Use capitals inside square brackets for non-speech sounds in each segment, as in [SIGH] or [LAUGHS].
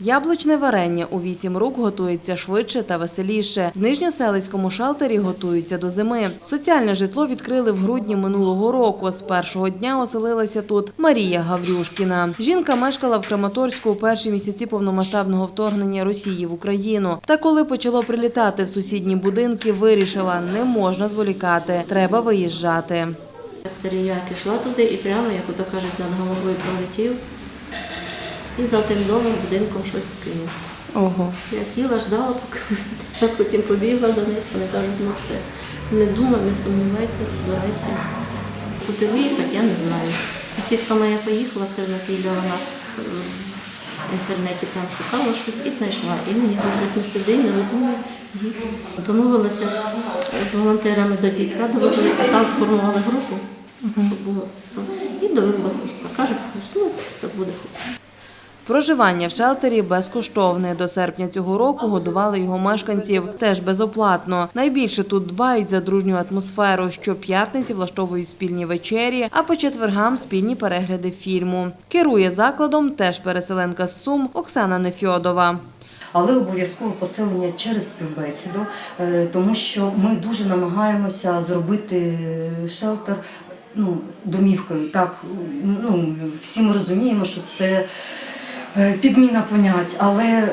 Яблучне варення у вісім рук готується швидше та веселіше. В нижньоселицькому шалтері готуються до зими. Соціальне житло відкрили в грудні минулого року. З першого дня оселилася тут Марія Гаврюшкіна. Жінка мешкала в Краматорську у перші місяці повномасштабного вторгнення Росії в Україну. Та коли почало прилітати в сусідні будинки, вирішила, не можна зволікати, треба виїжджати. Я пішла туди і прямо, як ото кажуть, над головою пролетів. І за тим домом будинком щось кинув. Ого. Я сіла, ждала, поки [LAUGHS] потім побігла до них, вони кажуть, ну все. Не думай, не сумнівайся, збирайся. Куди виїхати, я не знаю. Сусідка моя поїхала в Тернопілля, вона е, в інтернеті там шукала щось і знайшла. І мені говорять, не сиди, не видумай, їдь. Домовилася з волонтерами до Дніпра, довезли, а там сформували групу, щоб було. І довели до хуста. Кажуть, хуст, ну хуста буде хуст. Проживання в шелтері безкоштовне. До серпня цього року годували його мешканців теж безоплатно. Найбільше тут дбають за дружню атмосферу. Щоп'ятниці влаштовують спільні вечері, а по четвергам спільні перегляди фільму. Керує закладом теж переселенка з Сум Оксана Нефьодова. але обов'язково поселення через співбесіду, е, тому що ми дуже намагаємося зробити е, шелтер ну, домівкою. Так, ну, всі ми розуміємо, що це підміна понять, але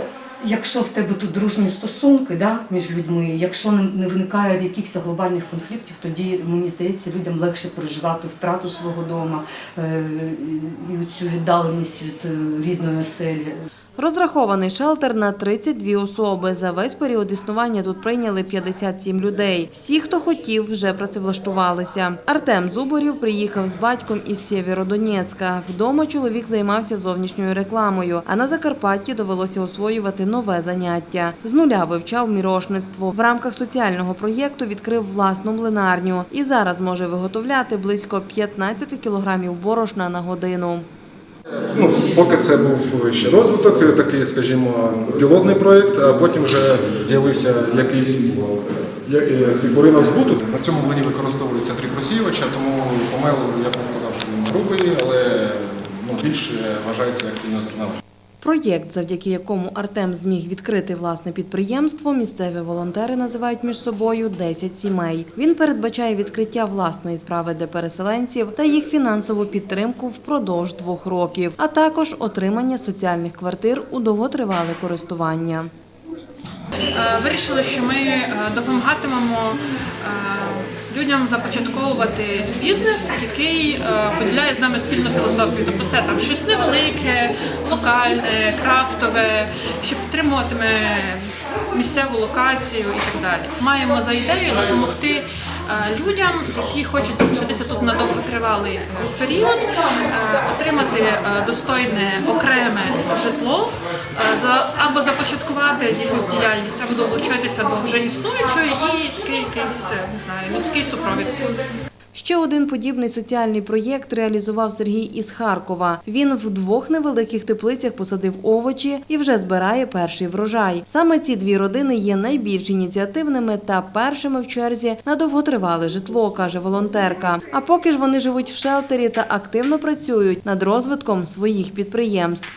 якщо в тебе тут дружні стосунки да, між людьми, якщо не, не виникає якихось глобальних конфліктів, тоді мені здається, людям легше переживати втрату свого дому е, і цю віддаленість від е, рідної оселі. Розрахований шелтер на 32 особи. За весь період існування тут прийняли 57 людей. Всі, хто хотів, вже працевлаштувалися. Артем Зуборів приїхав з батьком із Сєвєродонецька. Вдома чоловік займався зовнішньою рекламою, а на Закарпатті довелося освоювати нове заняття. З нуля вивчав мірошництво. В рамках соціального проєкту відкрив власну млинарню і зараз може виготовляти близько 15 кілограмів борошна на годину. Ну, поки це був ще розвиток, такий, скажімо, пілотний проєкт, а потім вже з'явився якийсь е, типу, ринок збуту. На цьому млині використовується три просіювача, тому помел, я б не сказав, що він грубий, але ну, більше вважається як цільнозерновий. Проєкт, завдяки якому Артем зміг відкрити власне підприємство, місцеві волонтери називають між собою «10 сімей. Він передбачає відкриття власної справи для переселенців та їх фінансову підтримку впродовж двох років, а також отримання соціальних квартир у довготривале користування. Е, Вирішили, що ми е, допомагатимемо е, людям започатковувати бізнес, який е, поділяє з нами спільну філософію. Тобто це там щось невелике, локальне, крафтове, що підтримуватиме місцеву локацію і так далі. Маємо за ідею допомогти. Е, Людям, які хочуть залишитися тут на довготривалий е, період, е, отримати достойне окреме житло, або започаткувати якусь діяльність, або долучитися до вже існуючої і якийсь не знаю людський супровід. Ще один подібний соціальний проєкт реалізував Сергій із Харкова. Він в двох невеликих теплицях посадив овочі і вже збирає перший врожай. Саме ці дві родини є найбільш ініціативними та першими в черзі на довготривале житло, каже волонтерка. А поки ж вони живуть в шелтері та активно працюють над розвитком своїх підприємств.